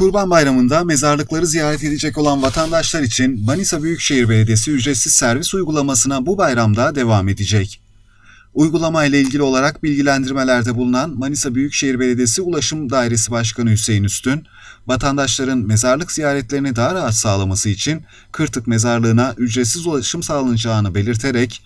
Kurban Bayramı'nda mezarlıkları ziyaret edecek olan vatandaşlar için Manisa Büyükşehir Belediyesi ücretsiz servis uygulamasına bu bayramda devam edecek. Uygulama ile ilgili olarak bilgilendirmelerde bulunan Manisa Büyükşehir Belediyesi Ulaşım Dairesi Başkanı Hüseyin Üstün, vatandaşların mezarlık ziyaretlerini daha rahat sağlaması için Kırtık Mezarlığı'na ücretsiz ulaşım sağlanacağını belirterek,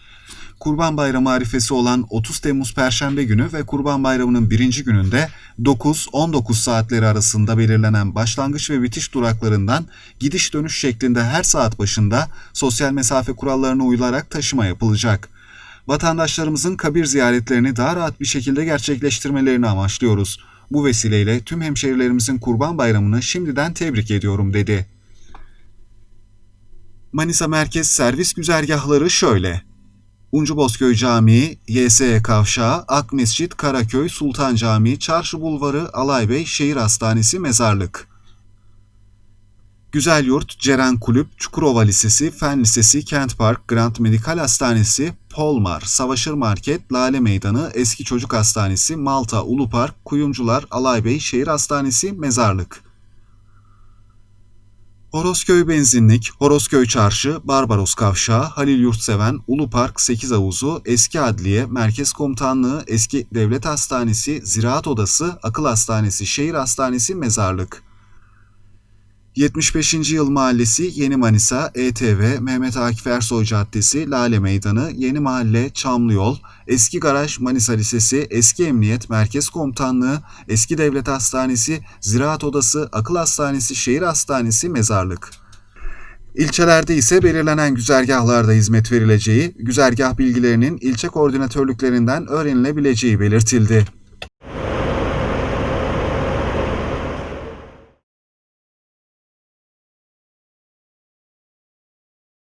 Kurban Bayramı arifesi olan 30 Temmuz Perşembe günü ve Kurban Bayramı'nın birinci gününde 9-19 saatleri arasında belirlenen başlangıç ve bitiş duraklarından gidiş dönüş şeklinde her saat başında sosyal mesafe kurallarına uyularak taşıma yapılacak. Vatandaşlarımızın kabir ziyaretlerini daha rahat bir şekilde gerçekleştirmelerini amaçlıyoruz. Bu vesileyle tüm hemşerilerimizin Kurban Bayramı'nı şimdiden tebrik ediyorum dedi. Manisa Merkez Servis Güzergahları şöyle. Uncu Bozköy Camii, YSE Kavşağı, Ak Mescit, Karaköy, Sultan Camii, Çarşı Bulvarı, Alaybey, Şehir Hastanesi, Mezarlık. Güzel Yurt, Ceren Kulüp, Çukurova Lisesi, Fen Lisesi, Kent Park, Grant Medikal Hastanesi, Polmar, Savaşır Market, Lale Meydanı, Eski Çocuk Hastanesi, Malta, Ulu Park, Kuyumcular, Alaybey, Şehir Hastanesi, Mezarlık. Horosköy Benzinlik, Horosköy Çarşı, Barbaros Kavşağı, Halil Yurtseven, Ulu Park, Sekiz Havuzu, Eski Adliye, Merkez Komutanlığı, Eski Devlet Hastanesi, Ziraat Odası, Akıl Hastanesi, Şehir Hastanesi, Mezarlık. 75. Yıl Mahallesi, Yeni Manisa, ETV, Mehmet Akif Ersoy Caddesi, Lale Meydanı, Yeni Mahalle, Çamlı Yol, Eski Garaj, Manisa Lisesi, Eski Emniyet, Merkez Komutanlığı, Eski Devlet Hastanesi, Ziraat Odası, Akıl Hastanesi, Şehir Hastanesi, Mezarlık. İlçelerde ise belirlenen güzergahlarda hizmet verileceği, güzergah bilgilerinin ilçe koordinatörlüklerinden öğrenilebileceği belirtildi.